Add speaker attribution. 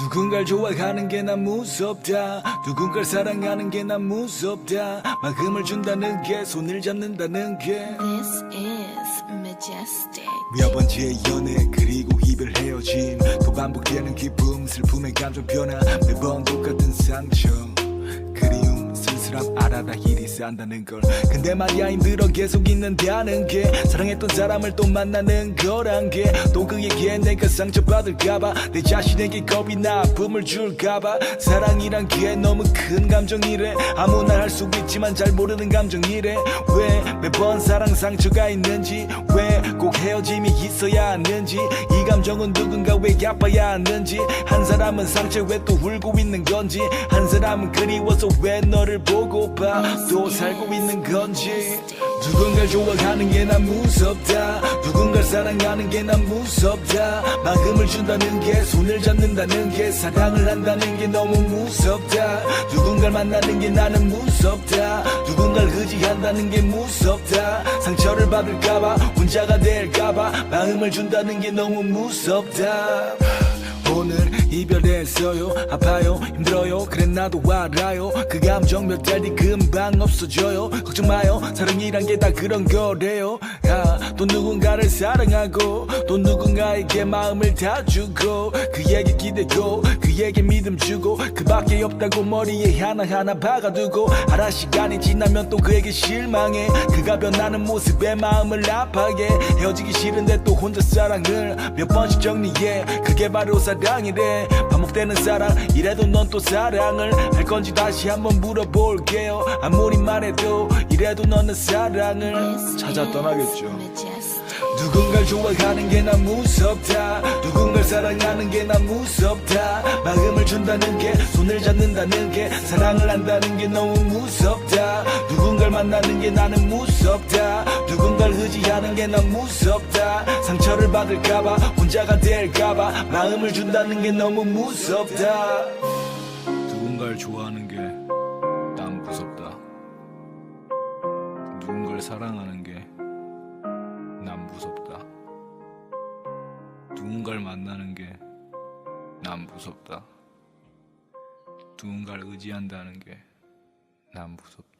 Speaker 1: 누군가를 좋아하는 게 난 무섭다. 누군가를 사랑하는 게 난 무섭다. 마음을 준다는 게 손을 잡는다는 게.
Speaker 2: This is majestic.
Speaker 1: 몇 번째 연애 그리고 이별 헤어짐. 또 반복되는 기쁨 슬픔의 감정 변화. 매번 똑같은 상처 그리움 쓸쓸함 알아 다 일이 산다는 걸. 근데 말이야 힘들어 계속 있는다는 게. 사랑했던 사람을 또 만나는 거란 게. 또 그에게 내가 상처받을까봐 내 자신에게 겁이 나 아픔을 줄까봐. 사랑이란 게 너무 큰 감정이래. 아무나 할 수 있지만 잘 모르는 감정이래. 왜 매번 사랑 상처가 있는지 왜 꼭 헤어짐이 있어야 하는지. 이 감정은 누군가 왜 아파야 하는지. 한 사람은 상처 왜 또 울고 있는 건지. 한 사람은 그리워서 왜 너를 보고 봐또 살고 있는 건지 누군가를 좋아하는 게 난 무섭다. 누군가를 사랑하는 게 난 무섭다. 마음을 준다는 게 손을 잡는다는 게 사랑을 한다는 게 너무 무섭다. 누군가를 만나는 게 나는 무섭다. 누군가를 의지한다는 게 무섭다. 상처를 받을까봐 혼자가 될까봐 마음을 준다는 게 너무 무섭다 했어요. 아파요. 힘들어요. 그래 나도 알아요. 그 감정 몇 달 뒤 금방 없어져요. 걱정 마요. 사랑이란 게 다 그런 거래요. 아, 또 누군가를 사랑하고 또 누군가에게 마음을 다 주고 그에게 기대고 그에게 믿음 주고 그밖에 없다고 머리에 하나하나 박아두고 알아 시간이 지나면 또 그에게 실망해. 그가 변하는 모습에 마음을 아파게 헤어지기 싫은데 또 혼자 사랑을 몇 번씩 정리해. 그게 바로 사랑이래. 반복되는 사랑 이래도 넌 또 사랑을 할 건지 다시 한번 물어볼게요. 아무리 말해도 이래도 너는 사랑을 찾아 떠나겠죠. 누군가를 좋아하는 게 난 무섭다. 누군가를 사랑하는 게 난 무섭다 준다는 게 손을 잡는다는 게 사랑을 한다는 게 너무 무섭다. 누군가를 만나는 게 나는 무섭다. 누군가를 의지하는 게 난 무섭다. 상처를 받을까봐 혼자가 될까봐 마음을 준다는 게 너무 무섭다. 누군가를 좋아하는 게 난 무섭다. 누군가를 사랑하는 게 난 무섭다. 누군가를 만나는 게 난 무섭다. 누군가를 의지한다는 게 난 무섭다.